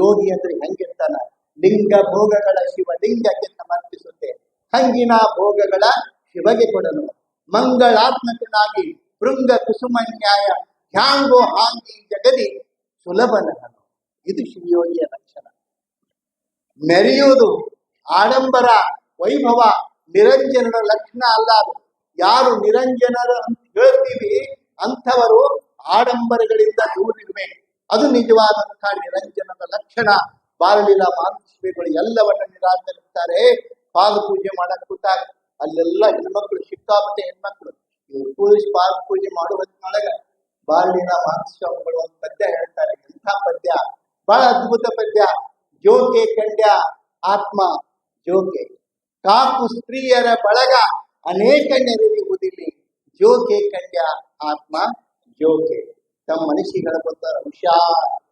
ಯೋಗಿ ಅಂದ್ರೆ ಹೆಂಗಿರ್ತಾನ ಲಿಂಗ ಭೋಗಗಳ ಶಿವ ಲಿಂಗಕ್ಕೆ ಸಮರ್ಪಿಸುತ್ತೆ ಹಂಗಿನ ಭೋಗಗಳ ಶಿವಗೆ ಕೊಡಲು. ಮಂಗಳಾತ್ಮಕನಾಗಿ ಭೃಂಗ ಕುಸುಮನ್ಯಾಯ ಹ್ಯಾಂಗೋ ಹಾಂಗಿ ಜಗದಿ ಸುಲಭನ ಇದು ಶಿವಯೋಗಿಯ ಲಕ್ಷಣ. ಮೆರೆಯುವುದು ಆಡಂಬರ ವೈಭವ ನಿರಂಜನರ ಲಕ್ಷಣ ಅಲ್ಲ ಅದು. ಯಾರು ನಿರಂಜನರು ಅಂತ ಹೇಳ್ತೀವಿ, ಅಂಥವರು ಆಡಂಬರಗಳಿಂದ ದೂರಿರ್ಬೇಕು ಅದು ನಿಜವಾದಂತಹ ನಿರಂಜನದ ಲಕ್ಷಣ ಬಾರಲಿಲ್ಲ ಮಾನಸಿಗಳು ಎಲ್ಲವನ್ನ ನಿರಾಕರಿಸ್ತಾರೆ. ಪಾದ ಪೂಜೆ ಮಾಡಕ್ ಕೂತಾಗ ಅಲ್ಲೆಲ್ಲ ಹೆಣ್ಮಕ್ಳು ಸಿಕ್ಕಾಪಟ್ಟೆ ಹೆಣ್ಮಕ್ಳು. ಇವ್ರು ಪೂಜೆ ಪಾದ ಪೂಜೆ ಮಾಡುವ ಬಾಲಲೀಲ ಮಾನಸ್ವಾಮಿಗಳು ಒಂದು ಪದ್ಯ ಹೇಳ್ತಾರೆ. ಎಂಥ ಪದ್ಯ? ಬಹಳ ಅದ್ಭುತ ಪದ್ಯ. ಜೋಕೆ ಕಂಡ್ಯ ಆತ್ಮ. ಜೋಕೆ. ಕಾಕು ಸ್ತ್ರೀಯರ ಬಳಗ ಅನೇಕ ನೆರವಿರುವುದಿಲ್ಲ. ಜೋಕೆ ಕಂಡ್ಯ ಆತ್ಮ. ಜೋಕೆ. ತಮ್ಮ ಮನಸ್ಸಿಗೆ ಹೇಳಬಂತ ಹುಷಾರ್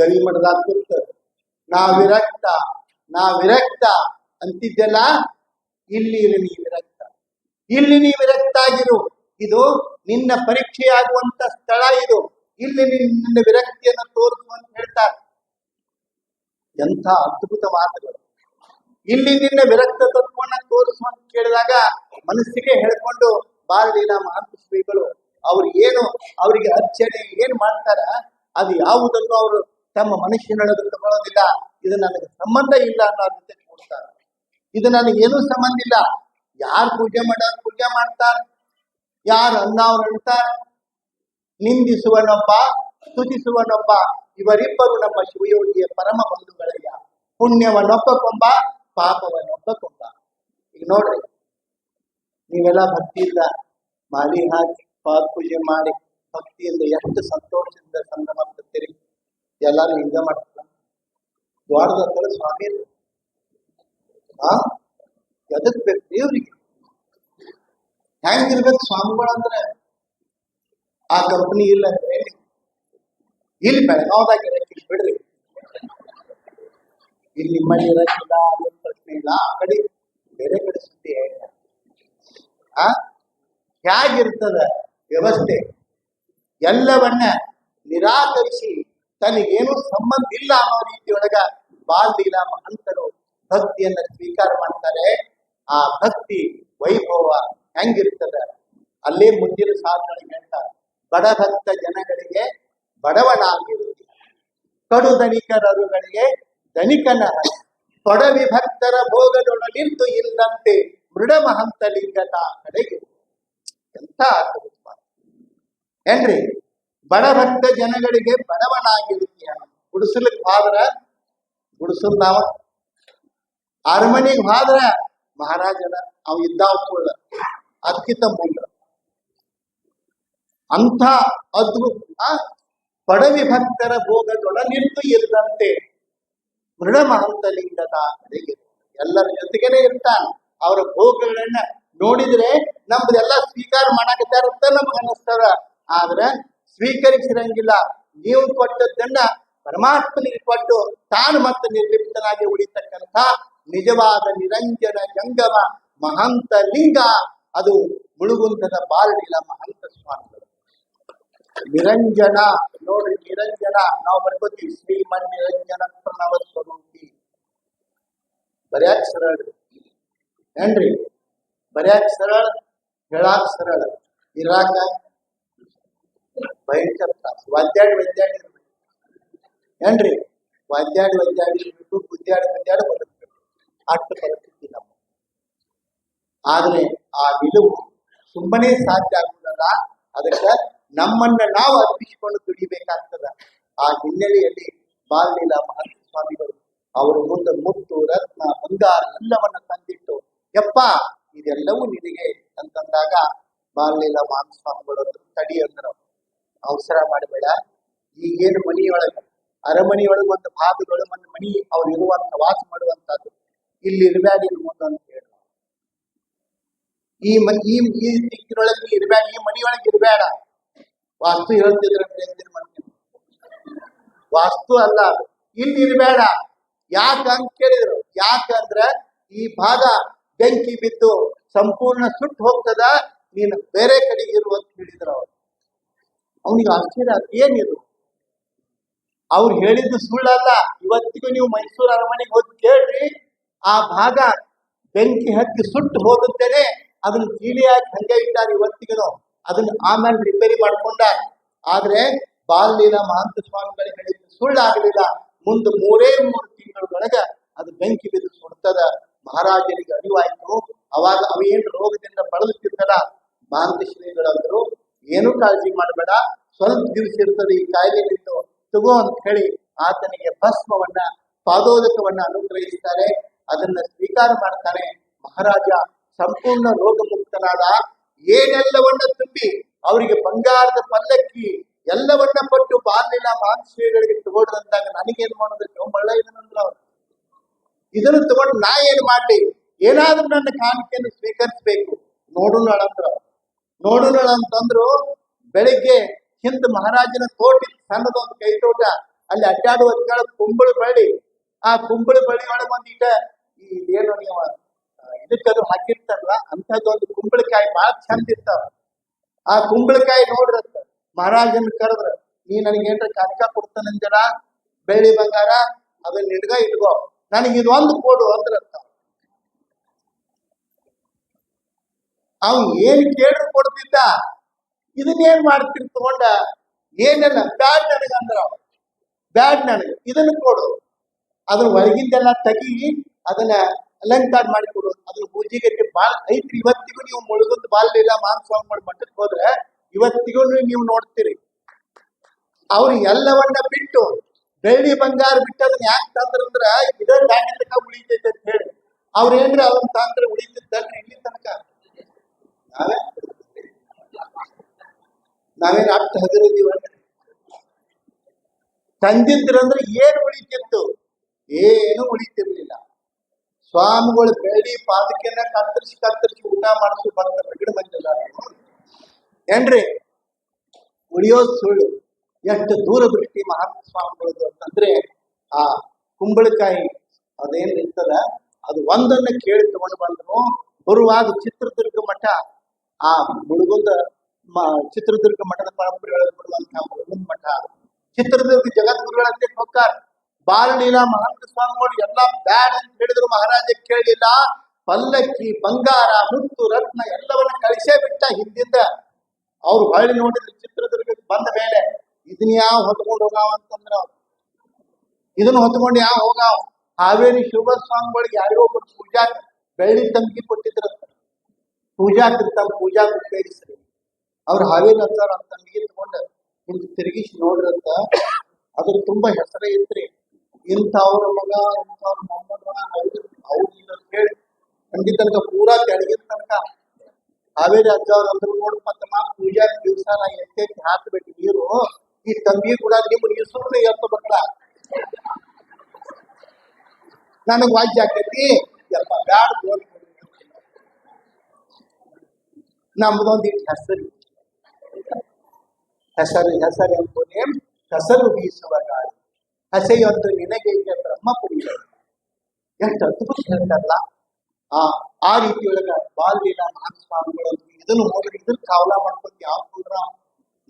ಗವಿ ಮಠದಾಗ ಕೂತ ನಾ ವಿರಕ್ತ ಅಂತಿದ್ದೆಲ್ಲ ಇಲ್ಲಿ ನೀ ವಿರಕ್ತ. ಇಲ್ಲಿ ನೀ ವಿರಕ್ತ ಆಗಿರು. ಇದು ನಿನ್ನ ಪರೀಕ್ಷೆಯಾಗುವಂತ ಸ್ಥಳ ಇದು. ಇಲ್ಲಿ ನಿನ್- ನಿನ್ನ ವಿರಕ್ತಿಯನ್ನು ತೋರಿಸು ಅಂತ ಹೇಳ್ತಾರೆ. ಎಂಥ ಅದ್ಭುತ ಮಾತುಗಳು. ಇಲ್ಲಿ ನಿನ್ನ ವಿರಕ್ತ ತತ್ವವನ್ನು ತೋರಿಸು ಅಂತ ಕೇಳಿದಾಗ ಮನಸ್ಸಿಗೆ ಹೇಳ್ಕೊಂಡು ಬಾರಲಿಲ್ಲ ಮಹಾತ್ಮ ಶ್ರೀಗಳು ಅವ್ರು ಏನು, ಅವರಿಗೆ ಅರ್ಚನೆ ಏನ್ ಮಾಡ್ತಾರ, ಅದು ಯಾವುದನ್ನು ಅವರು ತಮ್ಮ ಮನಸ್ಸಿನೊಳಗೆ ತಗೊಳ್ಳೋದಿಲ್ಲ. ಇದು ನನಗೆ ಸಂಬಂಧ ಇಲ್ಲ ಅನ್ನೋ ರೀತಿ ಕೊಡ್ತಾರ. ಇದು ಏನು ಸಂಬಂಧ ಇಲ್ಲ. ಯಾರು ಪೂಜೆ ಮಾಡೋರು ಪೂಜೆ ಮಾಡ್ತಾರ? ಯಾರು ಅನ್ನವ್ರು ಅಂತಾರ? ನಿಂದಿಸುವನೊಬ್ಬ, ಸ್ತುತಿಸುವನೊಬ್ಬ, ಇವರಿಬ್ಬರು ನಮ್ಮ ಶಿವಯೋಗಿಯ ಪರಮ ಬಂಧುಗಳಯ್ಯ. ಪುಣ್ಯವನ್ನೊಪ್ಪ ಕೊಂಬ ಪಾಪವನ್ನೊಪ್ಪ ಕೊಂಬ. ಈಗ ನೋಡ್ರಿ, ನೀವೆಲ್ಲ ಭಕ್ತಿಯಿಂದ ಮಾಲಿ ಹಾಕಿ ಪೂಜೆ ಮಾಡಿ ಭಕ್ತಿಯಿಂದ ಎಷ್ಟು ಸಂತೋಷದಿಂದ ಸಂಭ್ರಮ ಪಡ್ತೀರಿ ಎಲ್ಲಾರು ಹಿಂಗ ಮಾಡ್ತಾರ ದ್ವಾರದ ಹತ್ರ ಸ್ವಾಮಿ ಇದ್ರು. ಆ ಎದಕ್ ಬೇಕು ದೇವ್ರಿಗೆ ಹೆಂಗಿರ್ಬೇಕು ಸ್ವಾಮಿಗಳಂದ್ರೆ ಆ ಕಂಪನಿ ಇಲ್ಲ ಅಂದ್ರೆ ಇಲ್ಲಿ ಬೆಳಗಾವ್ದಾಗ ಇರಕ್ಕಿಲ್ಲ ಬಿಡ್ರಿ ಇಲ್ಲಿ ನಿಮ್ಮಲ್ಲಿ ಇರಕ್ಕಿಲ್ಲ ಅನ್ನೋ ಪ್ರಶ್ನೆ ಇಲ್ಲ ಆ ಕಡೆ ಬೇರೆ ಕಡೆ ಸುದ್ದಿ ಹೇಳ್ತಾರೆ. ಆ ಹೇಗಿರ್ತದ ವ್ಯವಸ್ಥೆ. ಎಲ್ಲವನ್ನ ನಿರಾಕರಿಸಿ, ತನಗೇನು ಸಂಬಂಧ ಇಲ್ಲ ಅನ್ನೋ ರೀತಿಯೊಳಗ ಬಾಲ್ದೀಲ ಮಹಂತರು ಭಕ್ತಿಯನ್ನ ಸ್ವೀಕಾರ ಮಾಡ್ತಾರೆ. ಆ ಭಕ್ತಿ ವೈಭವ ಹೆಂಗಿರ್ತದ? ಅಲ್ಲೇ ಮುಂದಿನ ಸಾಧನೆ ಹೇಳ್ತಾರೆ ಬಡ ಭಕ್ತ ಜನಗಳಿಗೆ ಬಡವನಾಗಿರುವುದು ಕಡು ಧನಿಕರರುಗಳಿಗೆ ಧನಿಕನ ತೊಡ ವಿಭಕ್ತರ ಭೋಗದೊಳ ನಿಂತು ಇಲ್ಲಂತೆ ಮೃಡ ಮಹಂತ ಲಿಂಗತ ಕಡೆಗೆ. ಎಂಥ ಅದ್ಭುತ. ಏನ್ರಿ? ಬಡ ಭಕ್ತ ಜನಗಳಿಗೆ ಬಡವನಾಗಿರುತ್ತೀಯ ಗುಡಿಸಲಿಕ್ಕೆ ಹೋದ್ರ, ಗುಡಿಸಲ್ ನಾವ. ಅರಮನೆಗೆ ಹೋದ್ರ ಮಹಾರಾಜನ ಅವ್ ಇದ್ದಾವ ಕೂಡ ಅದಕ್ಕಿಂತ ಮುಂದ. ಅಂಥ ಅದ್ಭುತ ಪಡವಿ ಭಕ್ತರ ನಿಂತು ಇರದಂತೆ ಮೃಡ ಮಹಂತ ಲಿಂಗದ ಕಡೆಗೆ ಎಲ್ಲರ ಜೊತೆಗೇನೆ ಇರ್ತಾನ. ಅವರ ಭೋಗಗಳನ್ನ ನೋಡಿದ್ರೆ ನಮ್ದೆಲ್ಲ ಸ್ವೀಕಾರ ಮಾಡಕತ್ತಾರಂತ ನಮ್ಗೆ ಅನಿಸ್ತದ. ಆದ್ರೆ ಸ್ವೀಕರಿಸಿರಂಗಿಲ್ಲ. ನೀವು ಕೊಟ್ಟದ್ದನ್ನ ಪರಮಾತ್ಮನಿಗೆ ಕೊಟ್ಟು ತಾನು ಮತ್ತೆ ನಿರ್ಲಿಪ್ತನಾಗಿ ಉಳಿತಕ್ಕಂಥ ನಿಜವಾದ ನಿರಂಜನ ಜಂಗಮ ಮಹಂತ ಲಿಂಗ, ಅದು ಮುಳುಗುಂದದ ಬಾರಡಿಲ ಮಹಂತ ಸ್ವಾಮಿಗಳು. ನಿರಂಜನ, ನೋಡ್ರಿ ನಿರಂಜನ, ನಾವು ಬರ್ಕೋತೀವಿ. ಶ್ರೀಮನ್ ನಿರಂಜನ ಪ್ರಣವ ಸ್ವರೂಪಿ. ಬರ್ಯಾಕ್ ಸರಳ? ಏನ್ರಿ? ಬರ್ಯಾಕ್ ಸರಳ? ಹೇಳಾಕ್ ಸರಳ. ಇರಾಕ? ಭಯಂಕರ ತ್ರಾಸ. ಒದ್ದಾಡಿ ಒದ್ದಾಡಿ ಇರ್ಬೇಕು. ಏನ್ರಿ? ಒದ್ದಾಡಿ ಒದ್ದಾಡಿ ಇರ್ಬೇಕು ಗುದ್ದಾಡಿ ಗುದ್ದಾಡಿ ಬದುಕ್ಬೇಕು. ಅಷ್ಟು ಪರಿಸ್ಥಿತಿ ನಮ್ಮ. ಆದ್ರೆ ಆ ನಿಲುವು ಸುಮ್ಮನೆ ಸಾಧ್ಯ ಆಗುವುದಲ್ಲ. ಅದಕ್ಕೆ ನಮ್ಮನ್ನ ನಾವು ಅರ್ಪಿಸಿಕೊಂಡು ದುಡಿಬೇಕಾಗ್ತದ. ಆ ಹಿನ್ನೆಲೆಯಲ್ಲಿ ಬಾಲ್ಲೀಲ ಮಹರ್ಷಿ ಸ್ವಾಮಿಗಳು ಅವರು ಮುಂದೆ ಮುತ್ತು, ರತ್ನ, ಬಂಗಾರ ಎಲ್ಲವನ್ನ ತಂದಿಟ್ಟು, ಯಪ್ಪ, ಇದೆಲ್ಲವೂ ನಿನಗೆ ಅಂತಂದಾಗ ಬಾಲ್ಲೀಲ ಮಹಂತ ಸ್ವಾಮಿಗಳು ತಡಿ ಅಂದ್ರು. ಅವಸರ ಮಾಡಬೇಡ. ಈಗೇನು ಮನೆಯೊಳಗೆ, ಅರಮನೆಯೊಳಗೆ ಒಂದು ಭಾಗಗಳು ಒಂದು ಮನಿ ಅವ್ರು ಇರುವಂತ ವಾಸ ಮಾಡುವಂತದ್ದು ಇಲ್ಲಿ ಇರಬೇಡ ಇನ್ನು ಅಂತ ಹೇಳ ಈ ಈ ಈ ಇರಬೇಡ ಈ ಮನೆಯೊಳಗೆ ಇರಬೇಡ ವಾಸ್ತು ಹೇಳ್ತಿದ್ರೆ ಮನೆ? ವಾಸ್ತು ಅಲ್ಲ, ಇಲ್ಲಿ ಇರಬೇಡ ಯಾಕ ಅಂತ ಕೇಳಿದ್ರು. ಯಾಕಂದ್ರ ಈ ಭಾಗ ಬೆಂಕಿ ಬಿದ್ದು ಸಂಪೂರ್ಣ ಸುಟ್ಟು ಹೋಗ್ತದ, ನೀನು ಬೇರೆ ಕಡೆಗೆ ಇರು ಅಂತ ಹೇಳಿದ್ರು ಅವ್ರು. ಅವನಿಗೆ ಆಶ್ಚರ್ಯ ಏನಿದು? ಅವ್ರು ಹೇಳಿದ್ದು ಸುಳ್ಳಲ್ಲ. ಇವತ್ತಿಗೂ ನೀವು ಮೈಸೂರು ಅರಮನೆಗೆ ಹೋಗಿ ಕೇಳ್ರಿ. ಆ ಭಾಗ ಬೆಂಕಿ ಹತ್ತಿ ಸುಟ್ಟು ಹೋಗುತ್ತೇನೆ ಅದನ್ನ ಕೀಲಿಯಾಗಿ ಹಂಗೆ ಇಟ್ಟಾರೆ ಇವತ್ತಿಗೂ ಅದನ್ನ ಆಮೇಲೆ ರಿಪೇರಿ ಮಾಡ್ಕೊಂಡ. ಆದ್ರೆ ಬಾಲ್ಯದ ಮಹಂತ ಸ್ವಾಮಿಗಳು ಹೇಳಿದ್ದು ಸುಳ್ಳಾಗಲಿಲ್ಲ. ಮುಂದೆ ಮೂರೇ ಮೂರು ತಿಂಗಳೊಳಗ ಅದು ಬೆಂಕಿ ಬಿದ್ದು ಸುಡ್ತದ. ಮಹಾರಾಜರಿಗೆ ಅರಿವಾಯ್ತು. ಅವಾಗ ಅವೇನ್ ರೋಗದಿಂದ ಬಳಲುತ್ತಿದ್ದಲ್ಲ? ಮಹಂತ ಶ್ರೀಗಳಂದ್ರು ಏನು ಕಾಳಜಿ ಮಾಡಬೇಡ. ಸ್ವಲ್ಪ ದಿವಸ ಇರ್ತದೆ, ಈ ಕಾಯಿಲೆ ನಿಂತು ತಗೋ ಅಂತ ಹೇಳಿ ಆತನಿಗೆ ಭಸ್ಮವನ್ನ, ಪಾದೋದಕವನ್ನ ಅನುಗ್ರಹಿಸ್ತಾರೆ. ಅದನ್ನ ಸ್ವೀಕಾರ ಮಾಡ್ತಾನೆ. ಮಹಾರಾಜ ಸಂಪೂರ್ಣ ರೋಗ ಮುಕ್ತನಾದ ಏನೆಲ್ಲವನ್ನ ತುಂಬಿ, ಅವರಿಗೆ ಬಂಗಾರದ ಪಲ್ಲಕ್ಕಿ, ಎಲ್ಲವನ್ನ ಪಟ್ಟು ಬಾಲಿನ ಮಾಂಸಗಳಿಗೆ ತಗೊಂಡ್ರಂದಾಗ ನನಗೇನ್ ಮಾಡೋದಕ್ಕೆ ಒಳ್ಳೆ ಇದನ್ನಂದ್ರ ಅವ್ರು ಇದನ್ನು ತಗೊಂಡು ನಾ ಏನ್ ಮಾಡ್ಲಿ? ಏನಾದ್ರೂ ನನ್ನ ಕಾಣಿಕೆಯನ್ನು ಸ್ವೀಕರಿಸಬೇಕು. ನೋಡೋಣ ಅಂದ್ರ ನೋಡೋಣ ಅಂತಂದ್ರು ಬೆಳಿಗ್ಗೆ ಹಿಂದ್ ಮಹಾರಾಜನ ಕೋಟಿ ಸಣ್ಣದ ಸಣ್ಣದೊಂದು ಕೈ ತೋಟ ಅಲ್ಲಿ ಅಡ್ಡಾಡುವ ಕುಂಬಳು ಬಳ್ಳಿ. ಆ ಕುಂಬಳ ಬಳ್ಳಿ ಒಳಗೆ ಒಂದೀಟ ಈ ಏನು ನೀವು ಇದಕ್ಕದು ಹಾಕಿರ್ತಾರಲ್ಲ, ಅಂತದೊಂದು ಕುಂಬಳಕಾಯಿ ಬಹಳ ಚಂದ ಇರ್ತಾವ. ಆ ಕುಂಬಳಕಾಯಿ ನೋಡ್ರತ್ತ ಮಹಾರಾಜನ ಕರೆದ್ರ, ನೀ ನನಗೇನ್ರ ಕನಕ ಕೊಡ್ತಾನಂದಿರ ಬೆಳ್ಳಿ ಬಂಗಾರ ಅದನ್ನ ನಿಡ್ಗ ಇಟ್ಕೋ. ನನಗಿದೊಂದು ಕೊಡು ಅಂದ್ರಂತ. ಅವ್ ಏನ್ ಕೇಳ್ರು ಕೊಡ್ತಿದ್ದ ಇದನ್ನೇನ್ ಮಾಡ್ತೀರಿ ತಗೊಂಡ ಏನೆಲ್ಲ ಬ್ಯಾಡ್ ನನಗ ಅಂದ್ರ ಅವ. ಬ್ಯಾಡ್ ನನಗೆ ಇದನ್ನ ಕೊಡು ಅದ್ರ ಒಳಗಿಂದೆಲ್ಲ ತೆಗಿ ಅದನ್ನ ಅಲಂಕಾರ ಮಾಡಿ ಕೊಡು ಅದ್ರ ಪೂಜೆಗೆ ಬಾಳ್ ಐತ್ರಿ ಇವತ್ತಿಗೂ ನೀವು ಮುಳುಗುದ್ ಬಾಲ್ಲಿಲ್ಲ ಮಾನಸ್ವಾಮಿ ಮಾಡಿ ಮಠಕ್ಕೆ ಹೋದ್ರೆ ಇವತ್ತಿಗೂ ನೀವು ನೋಡ್ತೀರಿ ಅವ್ರು ಎಲ್ಲವನ್ನ ಬಿಟ್ಟು ಬೆಳ್ಳಿ ಬಂಗಾರ ಬಿಟ್ಟು ಅದನ್ನ ಯಾಕೆ ತಂದ್ರಂದ್ರ ಇದೇ ದಾಟಿ ತನಕ ಉಳಿತೈತೆ ಅಂತ ಹೇಳಿ ಅವ್ರ ಏನ್ರ ಅದನ್ನ ತಂದ್ರೆ ಉಳಿತಿದ್ದಲ್ರಿ ಇಲ್ಲಿ ತನಕ ನಾವೇ ನಾವೇನ್ ಅಷ್ಟು ಹಗರಿದೀವಲ್ರಿ ತಂದಿದ್ರಂದ್ರೆ ಏನು ಉಳಿತಿತ್ತು? ಏನು ಉಳಿತಿರ್ಲಿಲ್ಲ. ಸ್ವಾಮಿಗಳು ಬೆಳ್ಳಿ ಪಾದಕ್ಕೆಲ್ಲ ಕತ್ತರಿಸಿ ಕತ್ತರಿಸಿ ಊಟ ಮಾಡಿಸಿ ಬರ್ತಾರೆ ರಗಡ ಮಂದಿಲ್ಲ ಏನ್ರಿ? ಉಳಿಯೋದು ಸುಳ್ಳು. ಎಷ್ಟು ದೂರದೃಷ್ಟಿ ಮಹಾತ್ಮ ಸ್ವಾಮಿಗಳದ್ದು ಅಂತಂದ್ರೆ, ಆ ಕುಂಬಳಕಾಯಿ ಅದೇನ್ ಇರ್ತದ? ಅದು ಒಂದನ್ನ ಕೇಳಿ ತಗೊಂಡು ಬಂದ್ರು ಬರುವಾಗ ಚಿತ್ರದುರ್ಗ ಮಠ ಆ ಮುಳುಗುಂದ ಚಿತ್ರದುರ್ಗ ಮಠದ ಪರಂಪರೆ ಒಳಗಿರುವಂತಹ ಮುಳುಗುಂದ ಮಠ. ಚಿತ್ರದುರ್ಗ ಜಗದ್ಗುರುಗಳಂತೆ ಹೋಗ್ತಾರೆ. ಬಾಲಲೀಲಾ ಮಹಂತ ಸ್ವಾಮಿಗಳು ಎಲ್ಲಾ ಬ್ಯಾಡ್ ಅಂತ ಹೇಳಿದ್ರು ಮಹಾರಾಜ, ಕೇಳಿಲ್ಲ. ಪಲ್ಲಕ್ಕಿ, ಬಂಗಾರ, ಮುತ್ತು, ರತ್ನ ಎಲ್ಲವನ್ನ ಕಳಿಸೇ ಬಿಟ್ಟ ಹಿಂದಿಂದ ಅವ್ರು ಹೊಳ್ಳಿ ನೋಡಿದ್ರು ಚಿತ್ರದುರ್ಗಕ್ಕೆ ಬಂದ ಮೇಲೆ ಇದನ್ನ ಯಾವ ಹೊತ್ಕೊಂಡು ಹೋಗಾವ ಅಂತಂದ್ರ ಇದನ್ನ ಹೊತ್ಕೊಂಡು ಯಾವ ಹೋಗಾವ? ಹಾವೇರಿ ಶಿವ ಸ್ವಾಮಿಗಳಿಗೆ ಯಾರಿಗೋ ಒಬ್ಬರು ಪೂಜಾ ಬೆಳ್ಳಿ ತಂಗಿ ಕೊಟ್ಟಿದ್ರಂತ ಪೂಜಾ ಕೃತಂ ಪೂಜಾ ಉಪಯೋಗಿಸ್ರಿ ಅವ್ರು ಹಾವೇರಿ ಹತ್ತಾರ ಅಂತ ತಂಗಿ ತಗೊಂಡು ಹಿಂಗ್ ತಿರುಗಿಸಿ ನೋಡ್ರಂತ ಅದ್ರ ತುಂಬಾ ಹೆಸರೇ ಇತ್ರಿ. ಇಂಥವ್ರ ಮಗ, ಇಂಥವ್ರ ಮೊಮ್ಮಗ, ಅವ್ರು ಅವ್ರು ಇಲ್ಲ ಅಂತ ಹೇಳಿ ತಂಗಿ ತನಕ ಪೂರಾ ಕೆಳಗಿನ ತನಕ ಹಾವೇರಿ ಅಜ್ಜವ್ರು ಅಂದ್ರು ನೋಡಪ್ಪ ತಮ್ಮ, ಪೂಜಾ ದಿವಸ ನಾ ಎಷ್ಟೆಷ್ಟು ಹಾಕ್ಬೇಕು ನೀರು, ಈ ತಂಗಿ ಕೂಡ ನಿಮ್ಮ ಹೆಸರು ಎತ್ತ ಮಕ್ಕಳ. ನನಗ್ ವಾಜ್ಯ ಆಕೈತಿ ಯಪ್ಪ, ಬ್ಯಾಡ ಹೋಗಿ ನಮ್ದೊಂದಿಟ್ಟು ಹೆಸರು. ಹೆಸರು ಹೆಸರು ಎಂಬುದೇ ಹೆಸರು ಬೀಸುವ ಗಾಳಿ. ಹಸೆಯೊಂದು ನಿನಗೆ ಬ್ರಹ್ಮ ಪುರಿಯ ಎಷ್ಟು ಅದ್ಭುತ ಹೇಳ್ತಾರಲ್ಲ ಆ ಆ ರೀತಿಯೊಳಗ ಬಾಲ್ಯನ ಮಹಾಸ್ವಾಮಿಗಳು ಇದನ್ನು ಇದನ್ನ ಇದನ್ನ ಕಾವಲ ಮಾಡ್ಕೊಂಡು ಯಾವ ಕುಂದ್ರ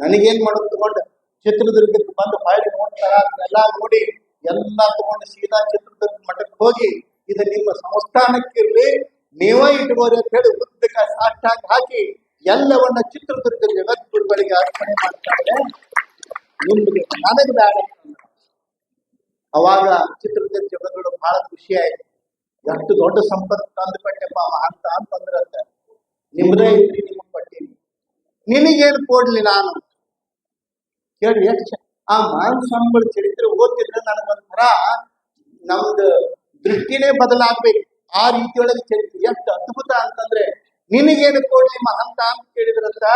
ನನಗೇನ್ ಮಾಡೋದು ತಗೊಂಡು ಚಿತ್ರದುರ್ಗಕ್ಕೆ ಬಂದು ಫೈಲ್ ನೋಡ್ತಾರ ಅದನ್ನೆಲ್ಲ ನೋಡಿ ಎಲ್ಲ ತಗೊಂಡು ಸೀದಾ ಚಿತ್ರದುರ್ಗ ಮಠಕ್ಕೆ ಹೋಗಿ ಇದು ನಿಮ್ಮ ಸಂಸ್ಥಾನಕ್ಕಿರ್ಲಿ ನೀವೇ ಇಟ್ಕೋರಿ ಅಂತ ಹೇಳಿ ಉದ್ದಕ ಸಾಷ್ಟಾಗಿ ಹಾಕಿ ಎಲ್ಲವನ್ನ ಚಿತ್ರದುರ್ಗ ಜಗದ್ಗುರುಗಳಿಗೆ ಅರ್ಪಣೆ ಮಾಡ್ತಾರೆ. ನಿಮ್ಗೆ ನನಗೆ ಬೇಡ. ಅವಾಗ ಚಿತ್ರದುರ್ಗ ಜಗದ್ಗುರು ಬಹಳ ಖುಷಿ ಆಯ್ತು. ಎಷ್ಟು ದೊಡ್ಡ ಸಂಪತ್ತು ತಂದು ಕೊಟ್ಟೆಪ್ಪ ಅಂತ ಅಂತಂದ್ರಂತೆ. ನಿಮ್ದೇ ಇದ್ರಿ ನಿಮಗ್ ಕೊಟ್ಟಿನಿ ನಿನಗೇನು ಕೊಡ್ಲಿ ನಾನು? ಕೇಳಿ, ಎಷ್ಟು ಆ ಸಂಬಳ ಚರಿತ್ರೆ ಓದ್ತಿದ್ರೆ ನನಗೊಂಥರ ನಮ್ದು ದೃಷ್ಟಿನೇ ಬದಲಾಗ್ಬೇಕು. ಆ ರೀತಿಯೊಳಗೆ ಚರಿತ್ರೆ. ಎಷ್ಟು ಅದ್ಭುತ ಅಂತಂದ್ರೆ ನಿನಗೇನು ಕೊಡ್ಲಿ ಮಹಂತ ಅಂತ ಕೇಳಿದ್ರಂತ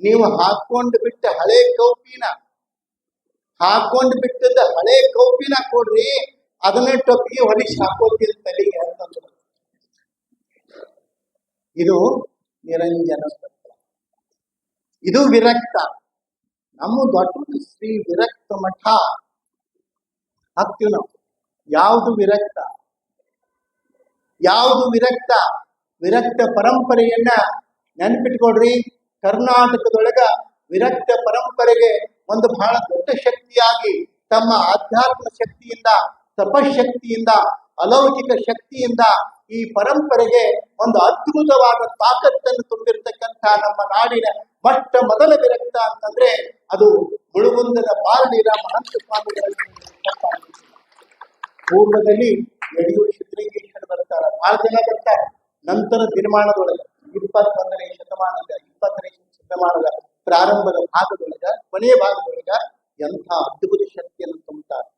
ನೀವು ಹಾಕೊಂಡು ಬಿಟ್ಟ ಹಳೆ ಕೌಪಿನ ಹಾಕೊಂಡು ಬಿಟ್ಟದ ಹಳೆ ಕೌಪಿನ ಕೊಡ್ರಿ, ಅದನ್ನೇ ಟೊಪ್ಪಿಗೆ ಹೊಲಿಸಿ ಹಾಕೋತಿಲ್ ತಲೆಗೆ ಅಂತಂದ್ರು ಇದು ನಿರಂಜನ ಇದು ವಿರಕ್ತ. ನಮ್ಮ ದೊಡ್ಡ ಶ್ರೀ ವಿರಕ್ತ ಮಠ. ಹತ್ತಿನ ಯಾವುದು ವಿರಕ್ತ? ಯಾವುದು ವಿರಕ್ತ? ವಿರಕ್ತ ಪರಂಪರೆಯನ್ನ ನೆನ್ಪಿಟ್ಕೊಡ್ರಿ ಕರ್ನಾಟಕದೊಳಗ ವಿರಕ್ತ ಪರಂಪರೆಗೆ ಒಂದು ಬಹಳ ದೊಡ್ಡ ಶಕ್ತಿಯಾಗಿ ತಮ್ಮ ಆಧ್ಯಾತ್ಮ ಶಕ್ತಿಯಿಂದ, ತಪಶಕ್ತಿಯಿಂದ, ಅಲೌಕಿಕ ಶಕ್ತಿಯಿಂದ ಈ ಪರಂಪರೆಗೆ ಒಂದು ಅದ್ಭುತವಾದ ತಾಕತ್ತನ್ನು ತುಂಬಿರ್ತಕ್ಕಂಥ ನಮ್ಮ ನಾಡಿನ ಮೊಟ್ಟ ಮೊದಲ ವಿರಕ್ತ ಅಂತಂದ್ರೆ ಅದು ಮುಳುಗುಂದದ ಬಾಲನೀರ ಮಹಂತ ಪೂರ್ವದಲ್ಲಿ ಯಡಿಯೂರು ಸಿದ್ದಲಿಂಗೇಶ್ವರ ಬರ್ತಾರೆ. ಬಹಳ ಜನ ಬರ್ತಾರೆ. ನಂತರ ನಿರ್ಮಾಣದೊಳಗೆ ಇಪ್ಪತ್ತೊಂದನೇ ಶತಮಾನದ ಇಪ್ಪತ್ತನೇ ಶತಮಾನದ ಪ್ರಾರಂಭದ ಭಾಗದೊಳಗ, ಕೊನೆಯ ಭಾಗದೊಳಗ ಎಂಥ ಅದ್ಭುತ ಶಕ್ತಿಯನ್ನು ತುಂಬುತ್ತಾರೆ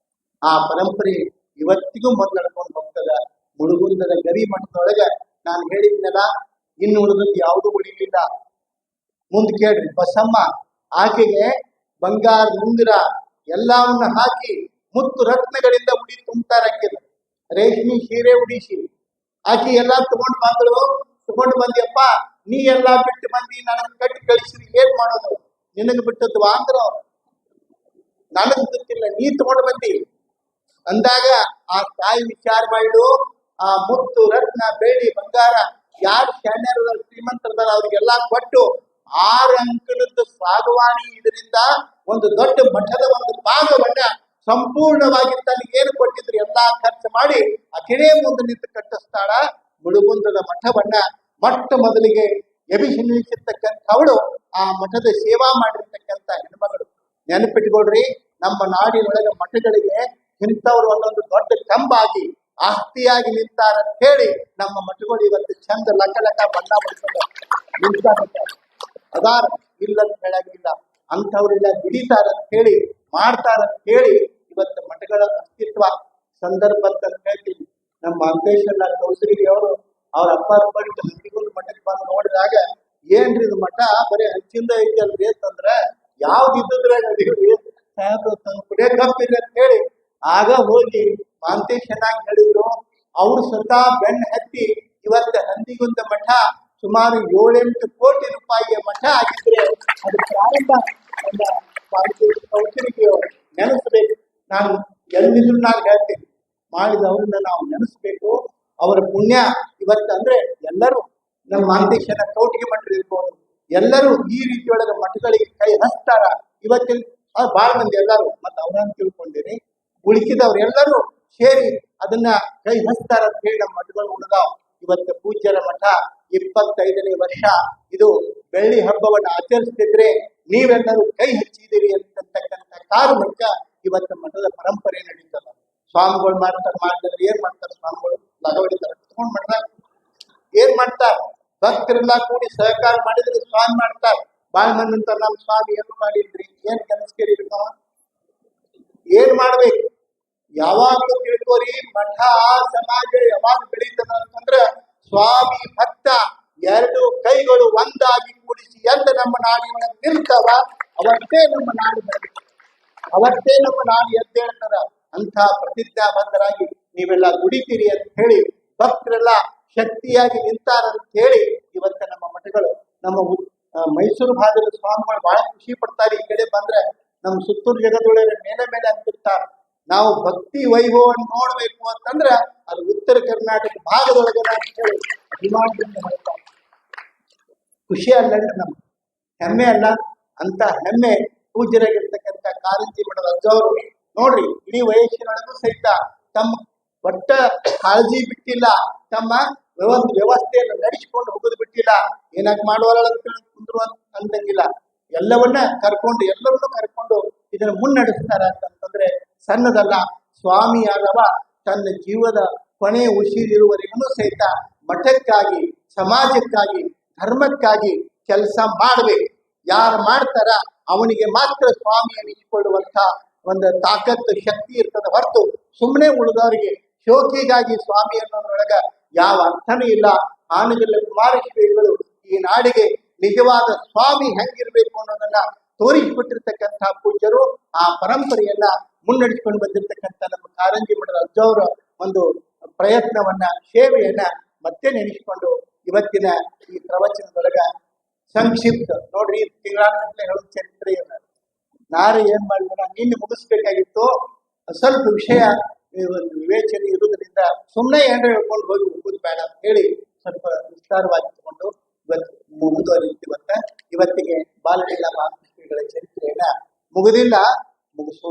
ಆ ಪರಂಪರೆ ಇವತ್ತಿಗೂ ನಡ್ಕೊಂಡು ಹೋಗ್ತದ. ಮುಳುಗುಂದದ ಗವಿ ಮಠದೊಳಗ ನಾನು ಹೇಳಿದ್ನಲ್ಲ, ಇನ್ನು ಉಳಿದದ್ದು ಯಾವುದೂ ಉಳಿಲಿಲ್ಲ. ಮುಂದ್ ಕೇಳ್ರಿ, ಬಸಮ್ಮ ಆಕೆಗೆ ಬಂಗಾರ ಮುಂದಿರ ಎಲ್ಲವನ್ನ ಹಾಕಿ ಮುತ್ತು ರತ್ನಗಳಿಂದ ಉಡಿ ತುಂಬುತ್ತಾರೆ ರೇಷ್ಮಿ, ಸೀರೆ ಉಡಿಸಿ. ಆಕೆ ಎಲ್ಲಾ ತಗೊಂಡ್ ಬಂದಳು. ತಗೊಂಡ್ ಬಂದ್ಯಪ್ಪ, ನೀ ಎಲ್ಲಾ ಬಿಟ್ಟು ಬಂದಿ, ನನಗ್ ಕಟ್ಟಿ ಕಳಿಸಿರಿ, ಏನ್ ಮಾಡೋದು? ನಿನಗ್ ಬಿಟ್ಟದ್ವಾ ಅಂದ್ರ ನನಗ್ ಗೊತ್ತಿಲ್ಲ, ನೀ ತಗೊಂಡ್ ಬಂದಿ. ಅಂದಾಗ ಆ ತಾಯಿ ವಿಚಾರ ಮಾಡಿಡು ಆ ಮುತ್ತು, ರತ್ನ, ಬೆಳ್ಳಿ, ಬಂಗಾರ, ಯಾರು ಶಾಣ್ಯರ ಶ್ರೀಮಂತರದಾರ, ಅವ್ರಿಗೆಲ್ಲಾ ಕೊಟ್ಟು ಆರು ಅಂಕಣದ ಸಾಗವಾಣಿ ಇದರಿಂದ ಒಂದು ದೊಡ್ಡ ಮಠದ ಒಂದು ಭಾಗವನ್ನ ಸಂಪೂರ್ಣವಾಗಿ ತನಗೆ ಏನು ಕೊಟ್ಟಿದ್ರು ಎಲ್ಲಾ ಖರ್ಚು ಮಾಡಿ ಅಕಿನೇ ಮುಂದೆ ನಿಂತು ಕಟ್ಟಿಸ್ತಾಳ ಮುಳುಗುಂದದ ಮಠವನ್ನ ಮೊಟ್ಟ ಮೊದಲಿಗೆ ಎಬಿಸಿ ನಿಲ್ಲಿಸಿರ್ತಕ್ಕಂಥವಳು ಆ ಮಠದ ಸೇವಾ ಮಾಡಿರ್ತಕ್ಕಂಥ ಹೆಣ್ಮಗಳು. ನೆನಪಿಟ್ಕೊಳ್ರಿ, ನಮ್ಮ ನಾಡಿನೊಳಗೆ ಮಠಗಳಿಗೆ ಇಂಥವ್ರು ಒಂದೊಂದು ದೊಡ್ಡ ಕಂಬಾಗಿ ಆಸ್ತಿಯಾಗಿ ನಿಂತಾರಂತ ಹೇಳಿ ನಮ್ಮ ಮಠಗಳು ಇವತ್ತು ಚಂದ ಲಕ ಲಕ ಬಣ್ಣ ನಿಂತಾರಂತ. ಅದಾರ ಇಲ್ಲ ಹೇಳಂಗಿಲ್ಲ ಅಂಥವ್ರೆಲ್ಲ ದುಡಿತಾರಂತ ಹೇಳಿ ಮಾಡ್ತಾರಂತ ಹೇಳಿ ಮಠಗಳ ಅಸ್ತಿತ್ವ ಸಂದರ್ಭ ಅಂತ ನಮ್ಮ ಅಂಬೇಶ್ವರ ಕೌಸರಿಗೆ ಅವರು ಅವ್ರ ಅಪ್ಪ ಅಪ್ಪಟ್ಟು ಹಂದಿಗೊಂದು ಮಠಕ್ಕೆ ಬಂದು ನೋಡಿದಾಗ, ಏನ್ರಿ ಇದು ಮಠ? ಬರೀ ಹಂಚಿಂದ ಐತಿ ಅಂತಂದ್ರ ಯಾವ್ದು ಇದ್ದದ್ರೆ ಕುಡಿಯ ಕಪ್ಪಿಲ್ಲ ಅಂತ ಹೇಳಿ, ಆಗ ಹೋಗಿ ಮಾಂತೇಶನಾಗಿ ನಡೆದ್ರು ಅವ್ರು ಸ್ವತಃ ಬೆನ್ ಹತ್ತಿ ಇವತ್ತ ಹಂದಿಗುಂದ ಮಠ ಸುಮಾರು ಏಳೆಂಟು ಕೋಟಿ ರೂಪಾಯಿಯ ಮಠ ಆಗಿದ್ರೆ, ಅದು ಪ್ರಾರಂಭ ಕೌಶಲಿಗೆ ನೆನೆಸ್ಬೇಕು. ನಾನು ಎಲ್ಲಿದ್ರು ನಾನು ಹೇಳ್ತೀನಿ. ಮಾಡಿದವ್ರನ್ನ ನಾವು ನೆನೆಸ್ಬೇಕು. ಅವರ ಪುಣ್ಯ ಇವತ್ತು ಅಂದ್ರೆ ಎಲ್ಲರೂ ನಮ್ಮ ಮಾಂತೇಶನ ಕೌಟಿಗೆ ಮಠ ಇರ್ಬೋದು. ಎಲ್ಲರೂ ಈ ರೀತಿಯೊಳಗೆ ಮಠಗಳಿಗೆ ಕೈ ಹಚ್ತಾರ ಇವತ್ತಿನ ಬಹಳ ಮಂದಿ ಎಲ್ಲರೂ, ಮತ್ತೆ ಅವ್ರನ್ನ ತಿಳ್ಕೊಂಡಿರಿ ಉಳಿಕಿದವ್ರು ಎಲ್ಲರೂ ಸೇರಿ ಅದನ್ನ ಕೈ ಹಚ್ತಾರ ಅಂತ ಹೇಳಿ ನಮ್ಮ ಮಠಗಳು ಉಳಿದಾವ್. ಇವತ್ತು ಪೂಜ್ಯರ ಮಠ, ಇಪ್ಪತ್ತೈದನೇ ವರ್ಷ. ಇದು ಬೆಳ್ಳಿ ಹಬ್ಬವನ್ನು ಆಚರಿಸ್ತಿದ್ರೆ ನೀವೆಲ್ಲರೂ ಕೈ ಹಚ್ಚಿದಿರಿ ಅಂತಕ್ಕಂಥ ಕಾರಣಕ್ಕ ಇವತ್ತು ಮಠದ ಪರಂಪರೆ ನಡೀತಲ್ಲ? ಸ್ವಾಮಿಗಳು ಮಾಡ್ತಾರೆ ಮಾಡಿದ್ರೆ ಏನ್ ಮಾಡ್ತಾರೆ ಸ್ವಾಮಿಗಳು? ಲಗವಡಿತಾರೆ ತಗೊಂಡ್ ಮಾಡ್ತಾರೆ. ಏನ್ ಮಾಡ್ತಾರ? ಭಕ್ತರೆಲ್ಲ ಕೂಡಿ ಸಹಕಾರ ಮಾಡಿದ್ರೆ ಸ್ವಾಮಿ ಮಾಡ್ತಾರೆ. ಬಾಳ್ ಮಂದಿ ನಮ್ ಸ್ವಾಮಿ ಏನು ಮಾಡಿದ್ರಿ ಏನ್ ಕೆಲಸಕೇರಿ ಏನ್ ಮಾಡ್ಬೇಕು? ಯಾವಾಗ್ಲೂ ತಿಳ್ಕೋರಿ, ಮಠ, ಸಮಾಜ ಯಾವಾಗ ಬೆಳೀತದ ಅಂತಂದ್ರ ಸ್ವಾಮಿ ಭಕ್ತ ಎರಡು ಕೈಗಳು ಒಂದಾಗಿ ಕೂಡಿಸಿ, ಎಂದ ನಮ್ಮ ನಾಡಿನ ನಿಲ್ತಾವ ಅವತ್ತೇ ನಮ್ಮ ನಾಡು ಬೆಳೆಯುತ್ತೆ. ಅವತ್ತೇ ನಮ್ಮ ನಾನು ಎದ್ದೇಳ್ತದ ಅಂತ ಪ್ರತಿಜ್ಞಾಬದ್ಧರಾಗಿ ನೀವೆಲ್ಲ ದುಡಿತೀರಿ ಅಂತ ಹೇಳಿ, ಭಕ್ತರೆಲ್ಲ ಶಕ್ತಿಯಾಗಿ ನಿಂತಾರ ಅಂತ ಹೇಳಿ ಇವತ್ತ ನಮ್ಮ ಮಠಗಳು, ನಮ್ಮ ಮೈಸೂರು ಭಾಗದ ಸ್ವಾಮಿಗಳು ಬಹಳ ಖುಷಿ ಪಡ್ತಾರೆ. ಈ ಕಡೆ ಬಂದ್ರೆ ನಮ್ಮ ಸುತ್ತೂರು ಜಗದೊಳಗೆ ಮೇಲೆ ಮೇಲೆ ಅಂತಿರ್ತಾರ. ನಾವು ಭಕ್ತಿ ವೈಭವ ನೋಡ್ಬೇಕು ಅಂತಂದ್ರೆ ಅದು ಉತ್ತರ ಕರ್ನಾಟಕ ಭಾಗದೊಳಗೆ ಹೇಳಿ ಖುಷಿ ಅಲ್ಲ ನಮ್ಮ ಹೆಮ್ಮೆ ಅಲ್ಲ ಅಂತ ಹೆಮ್ಮೆ ಪೂಜ್ಯರಾಗಿರ್ತಕ್ಕಂಥ ಕಾರಂಜಿ ಮಠದ ಅಜ್ಜವರು. ನೋಡ್ರಿ, ಇಡೀ ವಯಸ್ಸಿನೊಳಗೂ ಸಹಿತ ತಮ್ಮ ಒಟ್ಟ ಕಾಳಜಿ ಬಿಟ್ಟಿಲ್ಲ, ತಮ್ಮ ವ್ಯವಸ್ಥೆ, ವ್ಯವಸ್ಥೆಯನ್ನು ನಡೆಸಿಕೊಂಡು ಹೋಗೋದು ಬಿಟ್ಟಿಲ್ಲ. ಏನಾಕ್ ಮಾಡುವಲ್ಲ ಕುಂದ್ರು ಅಂತ ಅಂತಂಗಿಲ್ಲ ಎಲ್ಲವನ್ನ ಕರ್ಕೊಂಡು ಎಲ್ಲರನ್ನೂ ಕರ್ಕೊಂಡು ಇದನ್ನು ಮುನ್ನಡೆಸ್ತಾರ ಅಂತಂದ್ರೆ ಸಣ್ಣದಲ್ಲ, ಸ್ವಾಮಿಯಾದವ ತನ್ನ ಜೀವದ ಕೊನೆ ಉಸಿರಿರುವವರೆಗೂ ಸಹಿತ ಮಠಕ್ಕಾಗಿ, ಸಮಾಜಕ್ಕಾಗಿ, ಧರ್ಮಕ್ಕಾಗಿ ಕೆಲಸ ಮಾಡಬೇಕು. ಯಾರು ಮಾಡ್ತಾರ ಅವನಿಗೆ ಮಾತ್ರ ಸ್ವಾಮಿ ಅನಿಸಿಕೊಳ್ಳುವಂತ ಒಂದು ತಾಕತ್ತು, ಶಕ್ತಿ ಇರ್ತದೆ ಹೊರತು ಸುಮ್ಮನೆ ಉಳಿದವರಿಗೆ ಶೋಕಿಗಾಗಿ ಸ್ವಾಮಿ ಅನ್ನೋದ್ರೊಳಗ ಯಾವ ಅರ್ಥನೂ ಇಲ್ಲ. ಆನಗಲ್ಲ ಕುಮಾರಶ್ರೀಗಳು ಈ ನಾಡಿಗೆ ನಿಜವಾದ ಸ್ವಾಮಿ ಹೆಂಗಿರ್ಬೇಕು ಅನ್ನೋದನ್ನ ತೋರಿಸಿಬಿಟ್ಟಿರ್ತಕ್ಕಂಥ ಪೂಜ್ಯರು ಆ ಪರಂಪರೆಯನ್ನ ಮುನ್ನಡೆಸಿಕೊಂಡು ಬಂದಿರತಕ್ಕಂಥ ನಮ್ಮ ಕಾರಂಜಿ ಮಠದ ಅಜ್ಜವರ ಒಂದು ಪ್ರಯತ್ನವನ್ನ, ಸೇವೆಯನ್ನ ಮತ್ತೆ ನೆನೆಸಿಕೊಂಡು ಇವತ್ತಿನ ಈ ಪ್ರವಚನದೊಳಗ ಸಂಕ್ಷಿಪ್ತ. ನೋಡ್ರಿ ತಿಂಗಳಾನುಗಟ್ಟಲೆ ಹೇಳೋ ಚರಿತ್ರೆಯನ್ನ ನಾರು ಏನ್ ಮಾಡಿದ್ರೆ ನಿನ್ನೆ ಮುಗಿಸ್ಬೇಕಾಗಿತ್ತು. ಸ್ವಲ್ಪ ವಿಷಯ ಒಂದು ವಿವೇಚನೆ ಇರುವುದರಿಂದ ಸುಮ್ಮನೆ ಏನಾರ ಹೇಳ್ಕೊಂಡು ಹೋಗಿ ಹೋಗುದು ಬೇಡ ಅಂತ ಹೇಳಿ ಸ್ವಲ್ಪ ವಿಸ್ತಾರವಾಗಿ ತಗೊಂಡು ಇವತ್ತು ಮುಂದುವರಿಯುತ್ತಿವತ್ತ ಇವತ್ತಿಗೆ ಬಾಲ್ಯ ಮಹಾಕೃಷ್ಣಗಳ ಚರಿತ್ರೆಯನ್ನ ಮುಗುದಿಲ್ಲ, ಮುಗಿಸೋ.